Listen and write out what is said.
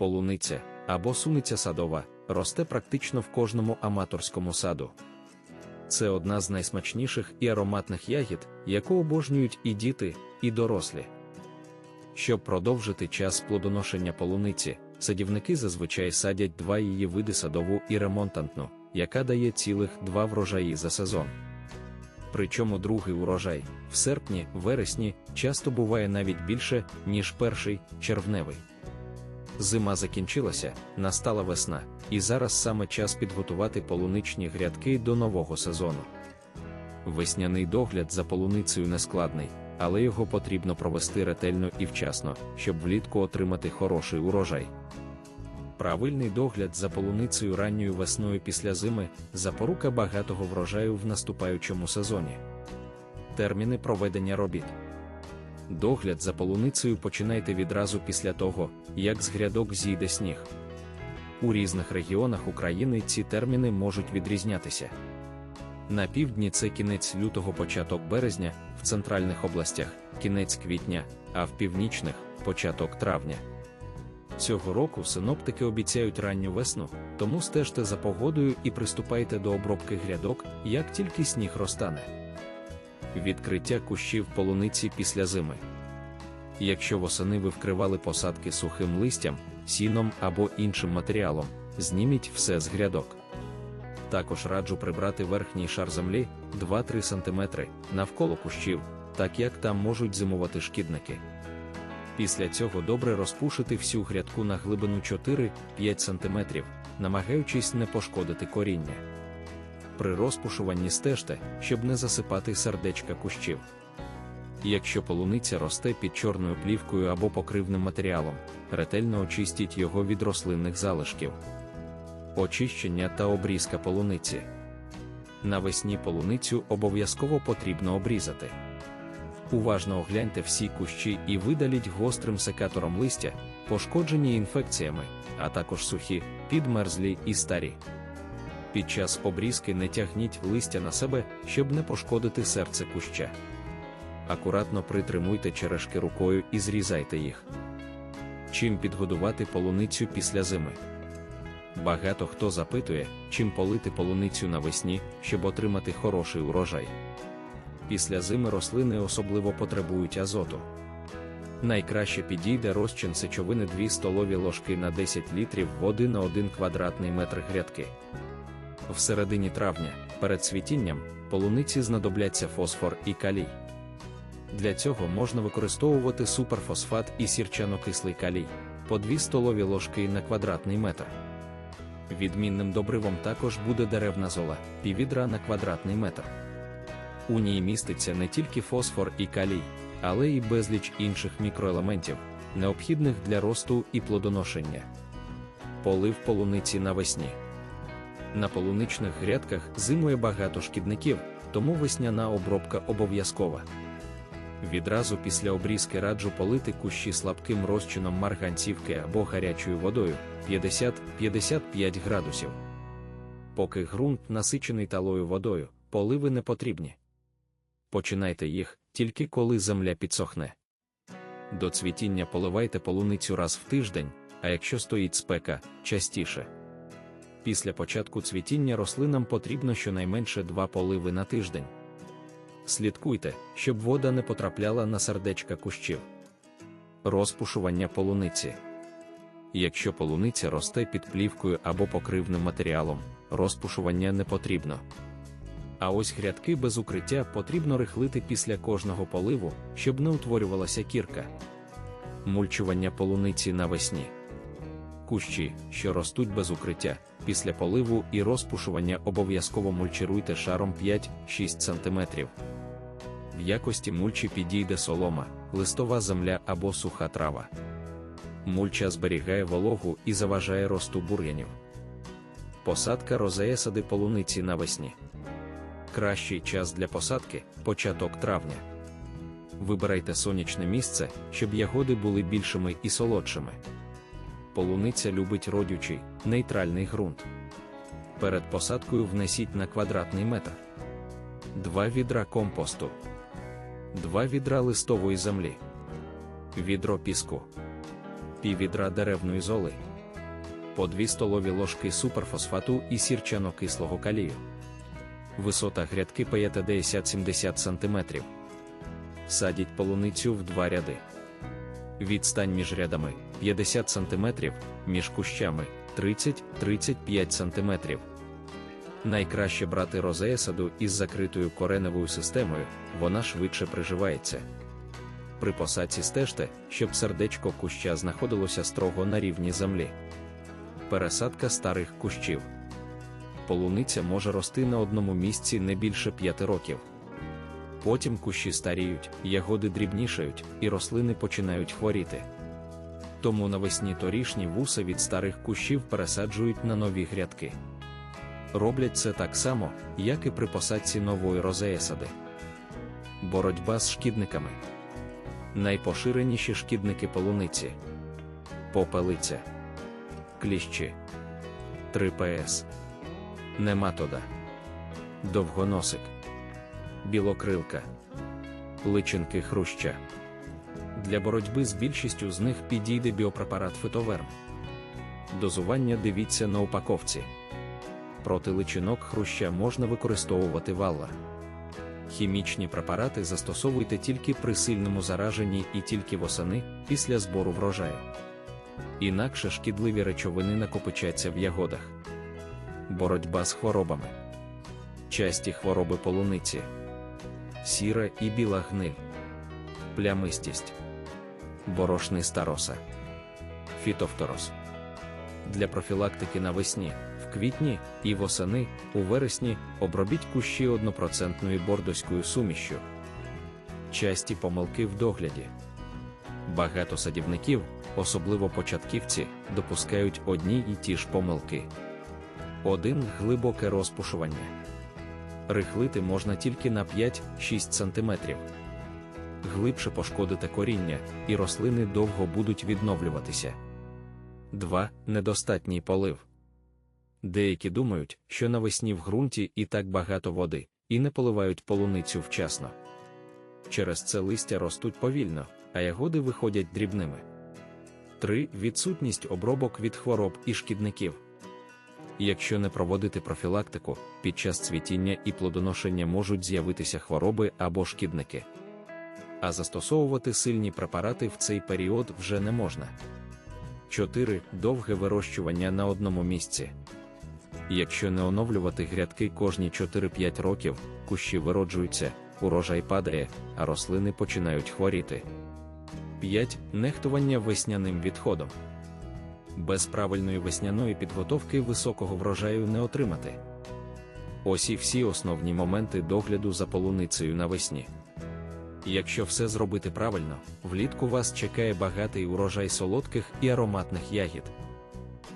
полуниця або суниця садова росте практично в кожному аматорському саду. Це одна з найсмачніших і ароматних ягід, яку обожнюють і діти, і дорослі. Щоб продовжити час плодоношення полуниці, садівники зазвичай садять два її види садову і ремонтантну, яка дає цілих два врожаї за сезон. Причому другий урожай в серпні, вересні часто буває навіть більше, ніж перший червневий. Зима закінчилася, настала весна, і зараз саме час підготувати полуничні грядки до нового сезону. Весняний догляд за полуницею нескладний, але його потрібно провести ретельно і вчасно, щоб влітку отримати хороший урожай. Правильний догляд за полуницею ранньою весною після зими запорука багатого врожаю в наступаючому сезоні. Терміни проведення робіт. Догляд за полуницею починайте відразу після того, як з грядок зійде сніг. У різних регіонах України ці терміни можуть відрізнятися. На півдні це кінець лютого, початок березня, в центральних областях кінець квітня, а в північних початок травня. Цього року синоптики обіцяють ранню весну, тому стежте за погодою і приступайте до обробки грядок, як тільки сніг розтане. Відкриття кущів полуниці після зими. Якщо восени ви вкривали посадки сухим листям, сіном або іншим матеріалом, зніміть все з грядок. Також раджу прибрати верхній шар землі 2-3 см навколо кущів, так як там можуть зимувати шкідники. Після цього добре розпушити всю грядку на глибину 4-5 см, намагаючись не пошкодити коріння. При розпушуванні стежте, щоб не засипати сердечка кущів. Якщо полуниця росте під чорною плівкою або покривним матеріалом, ретельно очистіть його від рослинних залишків. Очищення та обрізка полуниці. Навесні полуницю обов'язково потрібно обрізати. Уважно огляньте всі кущі і видаліть гострим секатором листя, пошкоджені інфекціями, а також сухі, підмерзлі і старі. Під час обрізки не тягніть листя на себе, щоб не пошкодити серце куща. Акуратно притримуйте черешки рукою і зрізайте їх. Чим підгодувати полуницю після зими? Багато хто запитує, чим полити полуницю навесні, щоб отримати хороший урожай. Після зими рослини особливо потребують азоту. Найкраще підійде розчин сечовини 2 столові ложки на 10 літрів води на 1 квадратний метр грядки. В середині травня, перед цвітінням, полуниці знадобляться фосфор і калій. Для цього можна використовувати суперфосфат і сірчано-кислий калій по 2 столові ложки на квадратний метр. Відмінним добривом також буде деревна зола, піввідра на квадратний метр. У ній міститься не тільки фосфор і калій, але й безліч інших мікроелементів, необхідних для росту і плодоношення. Полив полуниці навесні. На полуничних грядках зимує багато шкідників, тому весняна обробка обов'язкова. Відразу після обрізки раджу полити кущі слабким розчином марганцівки або гарячою водою 50-55 градусів. Поки ґрунт насичений талою водою, поливи не потрібні. Починайте їх тільки коли земля підсохне. До цвітіння поливайте полуницю раз в тиждень, а якщо стоїть спека, частіше. Після початку цвітіння рослинам потрібно щонайменше два поливи на тиждень. Слідкуйте, щоб вода не потрапляла на сердечка кущів. Розпушування полуниці. Якщо полуниця росте під плівкою або покривним матеріалом, розпушування не потрібно. А ось грядки без укриття потрібно рихлити після кожного поливу, щоб не утворювалася кірка. Мульчування полуниці навесні. Кущі, що ростуть без укриття, після поливу і розпушування обов'язково мульчируйте шаром 5-6 см. В якості мульчі підійде солома, листова земля або суха трава. Мульча зберігає вологу і заважає росту бур'янів. Посадка розеясади полуниці навесні. Кращий час для посадки початок травня. Вибирайте сонячне місце, щоб ягоди були більшими і солодшими. Полуниця любить родючий, нейтральний ґрунт. Перед посадкою внесіть на квадратний метр 2 відра компосту, 2 відра листової землі, відро піску, піввідра деревної золи, по 2 столові ложки суперфосфату і сірчано-кислого калію. Висота грядки 50-70 см. Садіть полуницю в два ряди. Відстань між рядами 50 см, між кущами 30-35 см. Найкраще брати розеясаду із закритою кореневою системою, вона швидше приживається. При посадці стежте, щоб сердечко куща знаходилося строго на рівні землі. Пересадка старих кущів. Полуниця може рости на одному місці не більше 5 років. Потім кущі старіють, ягоди дрібнішають, і рослини починають хворіти. Тому навесні торішні вуса від старих кущів пересаджують на нові грядки. Роблять це так само, як і при посадці нової розеясади. Боротьба з шкідниками. Найпоширеніші шкідники полуниці, попелиця, кліщі, 3ПС, нематода, довгоносик, білокрилка, личинки хруща. Для боротьби з більшістю з них підійде біопрепарат фитоверм. Дозування дивіться на упаковці. Проти личинок хруща можна використовувати валла. Хімічні препарати застосовуйте тільки при сильному зараженні і тільки восени після збору врожаю. Інакше шкідливі речовини накопичаться в ягодах. Боротьба з хворобами. Часті хвороби полуниці, сіра і біла гниль, плямистість, борошний староса, фітофторос. Для профілактики навесні в квітні і восени, у вересні обробіть кущі однопроцентною бордоською сумішю. Часті помилки в догляді. Багато садівників, особливо початківці, допускають одні і ті ж помилки. Один глибоке розпушування. Рихлити можна тільки на 5-6 см. Глибше пошкодите коріння, і рослини довго будуть відновлюватися. 2. Недостатній полив. Деякі думають, що навесні в ґрунті і так багато води, і не поливають полуницю вчасно. Через це листя ростуть повільно, а ягоди виходять дрібними. 3. Відсутність обробок від хвороб і шкідників. Якщо не проводити профілактику, під час цвітіння і плодоношення можуть з'явитися хвороби або шкідники. А застосовувати сильні препарати в цей період вже не можна. 4. Довге вирощування на одному місці. Якщо не оновлювати грядки кожні 4-5 років, кущі вироджуються, урожай падає, а рослини починають хворіти. 5. Нехтування весняним відходом. Без правильної весняної підготовки високого врожаю не отримати. Ось і всі основні моменти догляду за полуницею навесні. Якщо все зробити правильно, влітку вас чекає багатий урожай солодких і ароматних ягід.